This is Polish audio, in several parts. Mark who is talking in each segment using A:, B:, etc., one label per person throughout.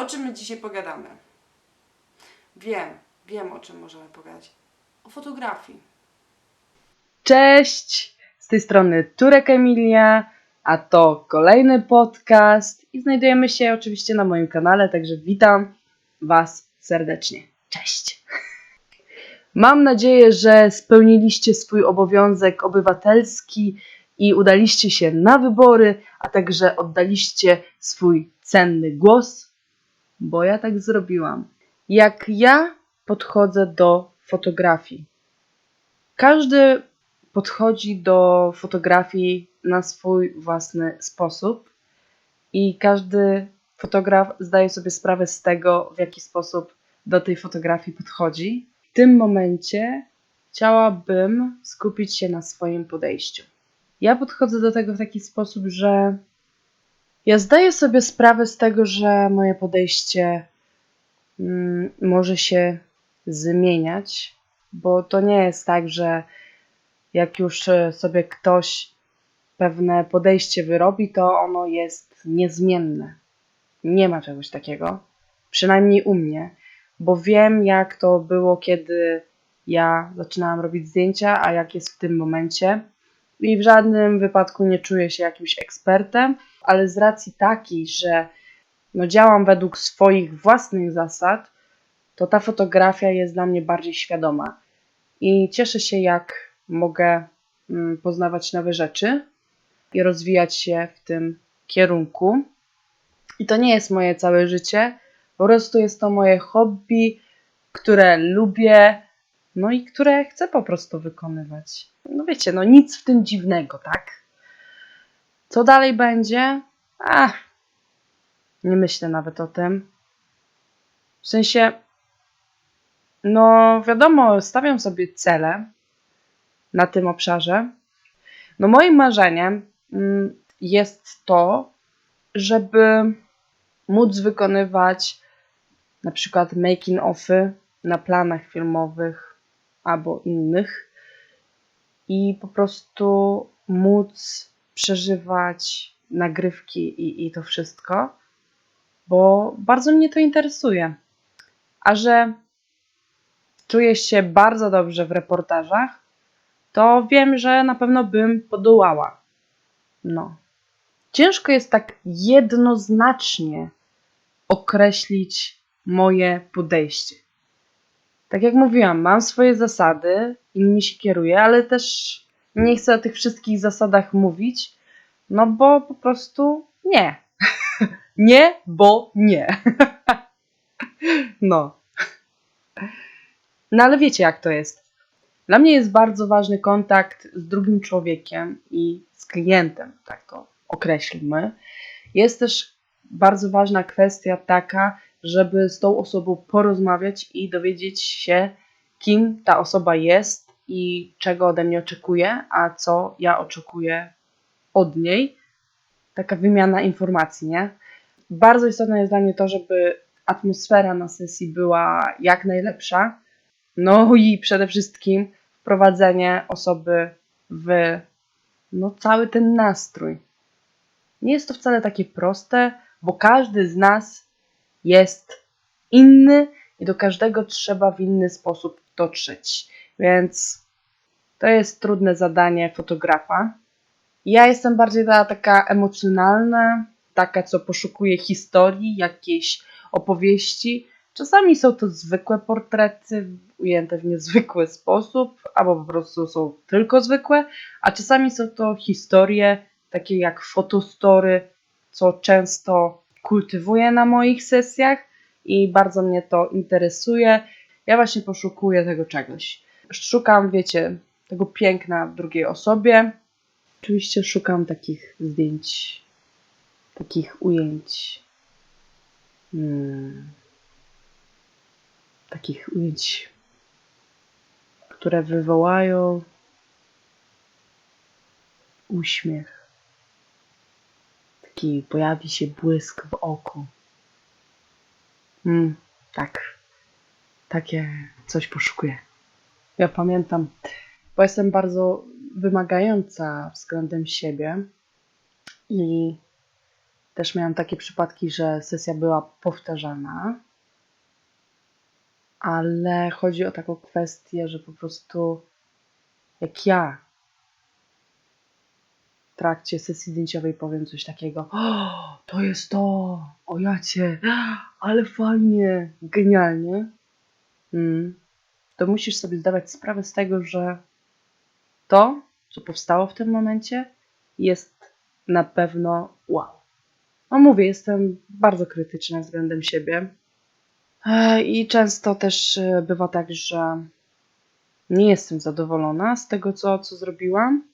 A: O czym my dzisiaj pogadamy? Wiem, wiem o czym możemy pogadać. O fotografii.
B: Cześć! Z tej strony Turek Emilia, a to kolejny podcast i znajdujemy się oczywiście na moim kanale, także witam Was serdecznie. Cześć! Mam nadzieję, że spełniliście swój obowiązek obywatelski i udaliście się na wybory, a także oddaliście swój cenny głos, bo ja tak zrobiłam. Jak ja podchodzę do fotografii? Każdy podchodzi do fotografii na swój własny sposób i każdy fotograf zdaje sobie sprawę z tego, w jaki sposób do tej fotografii podchodzi. W tym momencie chciałabym skupić się na swoim podejściu. Ja podchodzę do tego w taki sposób, że ja zdaję sobie sprawę z tego, że moje podejście mm, może się zmieniać, bo to nie jest tak, że jak już e, sobie ktoś pewne podejście wyrobi, to ono jest niezmienne. Nie ma czegoś takiego, przynajmniej u mnie, bo wiem, jak to było, kiedy ja zaczynałam robić zdjęcia, a jak jest w tym momencie. I w żadnym wypadku nie czuję się jakimś ekspertem, ale z racji takiej, że no działam według swoich własnych zasad, to ta fotografia jest dla mnie bardziej świadoma. I cieszę się, jak mogę mm, poznawać nowe rzeczy i rozwijać się w tym kierunku. I to nie jest moje całe życie, po prostu jest to moje hobby, które lubię, no i które chcę po prostu wykonywać. No wiecie, no nic w tym dziwnego, tak? Co dalej będzie? Nie myślę nawet o tym. W sensie, no wiadomo, stawiam sobie cele na tym obszarze. No moim marzeniem mm, jest to, żeby móc wykonywać na przykład making offy na planach filmowych albo innych i po prostu móc przeżywać nagrywki i, i to wszystko, bo bardzo mnie to interesuje. A że czuję się bardzo dobrze w reportażach, to wiem, że na pewno bym podołała. No. Ciężko jest tak jednoznacznie określić moje podejście. Tak jak mówiłam, mam swoje zasady i nimi się kieruję, ale też nie chcę o tych wszystkich zasadach mówić, no bo po prostu nie. nie, bo nie. no. No ale wiecie, jak to jest. Dla mnie jest bardzo ważny kontakt z drugim człowiekiem i z klientem, tak to określmy. Jest też bardzo ważna kwestia taka, żeby z tą osobą porozmawiać i dowiedzieć się, kim ta osoba jest i czego ode mnie oczekuje, a co ja oczekuję od niej. Taka wymiana informacji, nie? Bardzo istotne jest dla mnie to, żeby atmosfera na sesji była jak najlepsza. No i przede wszystkim wprowadzenie osoby w no, cały ten nastrój. Nie jest to wcale takie proste, bo każdy z nas jest inny i do każdego trzeba w inny sposób dotrzeć. Więc to jest trudne zadanie fotografa. Ja jestem bardziej ta, taka emocjonalna, taka, co poszukuje historii, jakiejś opowieści. Czasami są to zwykłe portrety, ujęte w niezwykły sposób, albo po prostu są tylko zwykłe, a czasami są to historie, takie jak fotostory, co często kultywuję na moich sesjach i bardzo mnie to interesuje. Ja właśnie poszukuję tego czegoś. Szukam, wiecie, tego piękna w drugiej osobie. Oczywiście szukam takich zdjęć, takich ujęć. Hmm, takich ujęć, które wywołają uśmiech. Pojawi się błysk w oku. Mm, tak. Takie coś poszukuję. Ja pamiętam, bo jestem bardzo wymagająca względem siebie i Też miałam takie przypadki, że sesja była powtarzana, ale chodzi o taką kwestię, że po prostu jak ja trakcie sesji zdjęciowej powiem coś takiego, o, to jest to, o jacie, ale fajnie, genialnie, mm, to musisz sobie zdawać sprawę z tego, że to, co powstało w tym momencie, jest na pewno wow. No mówię, jestem bardzo krytyczna względem siebie. E, I często też e, bywa tak, że nie jestem zadowolona z tego, co, co zrobiłam,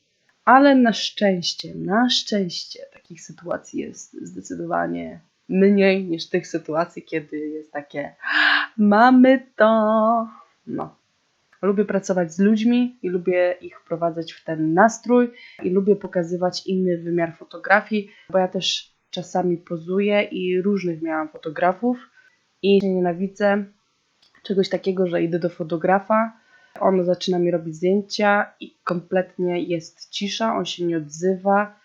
B: ale na szczęście, na szczęście takich sytuacji jest zdecydowanie mniej niż tych sytuacji, kiedy jest takie mamy to. No. Lubię pracować z ludźmi i lubię ich wprowadzać w ten nastrój i lubię pokazywać inny wymiar fotografii, bo ja też czasami pozuję i różnych miałam fotografów i nienawidzę czegoś takiego, że idę do fotografa, on zaczyna mi robić zdjęcia i kompletnie jest cisza, on się nie odzywa,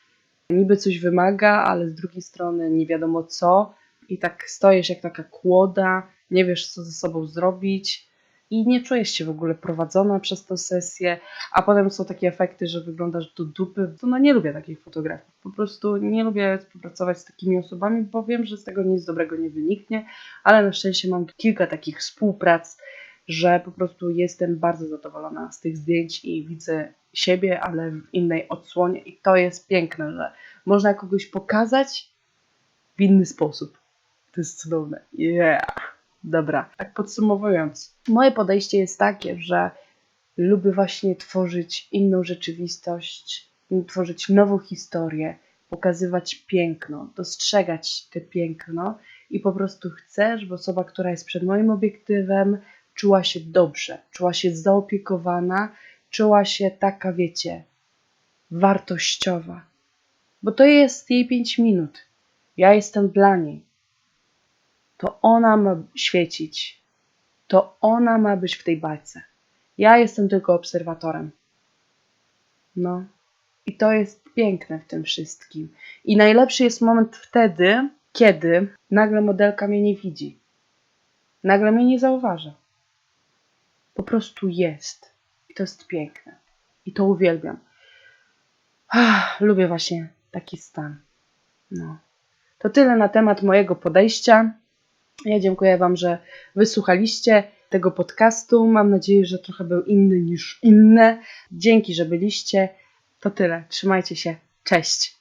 B: niby coś wymaga, ale z drugiej strony nie wiadomo co. I tak stojesz jak taka kłoda, nie wiesz co ze sobą zrobić i nie czujesz się w ogóle prowadzona przez tę sesję, a potem są takie efekty, że wyglądasz do dupy. No nie lubię takich fotografii. Po prostu nie lubię współpracować z takimi osobami, bo wiem, że z tego nic dobrego nie wyniknie, ale na szczęście mam kilka takich współprac, że po prostu jestem bardzo zadowolona z tych zdjęć i widzę siebie, ale w innej odsłonie i to jest piękne, że można kogoś pokazać w inny sposób. To jest cudowne. Yeah! Dobra, tak podsumowując, moje podejście jest takie, że lubię właśnie tworzyć inną rzeczywistość, tworzyć nową historię, pokazywać piękno, dostrzegać te piękno i po prostu chcę, żeby osoba, która jest przed moim obiektywem, czuła się dobrze, czuła się zaopiekowana, czuła się taka, wiecie, wartościowa. Bo to jest jej 5 minut. Ja jestem dla niej to ona ma świecić. To ona ma być w tej bajce. Ja jestem tylko obserwatorem. No. I to jest piękne w tym wszystkim. I najlepszy jest moment wtedy, kiedy nagle modelka mnie nie widzi. Nagle mnie nie zauważa. Po prostu jest. I to jest piękne. I to uwielbiam. Ach, lubię właśnie taki stan. No. To tyle na temat mojego podejścia. Ja dziękuję Wam, że wysłuchaliście tego podcastu. Mam nadzieję, że trochę był inny niż inne. Dzięki, że byliście. To tyle. Trzymajcie się. Cześć.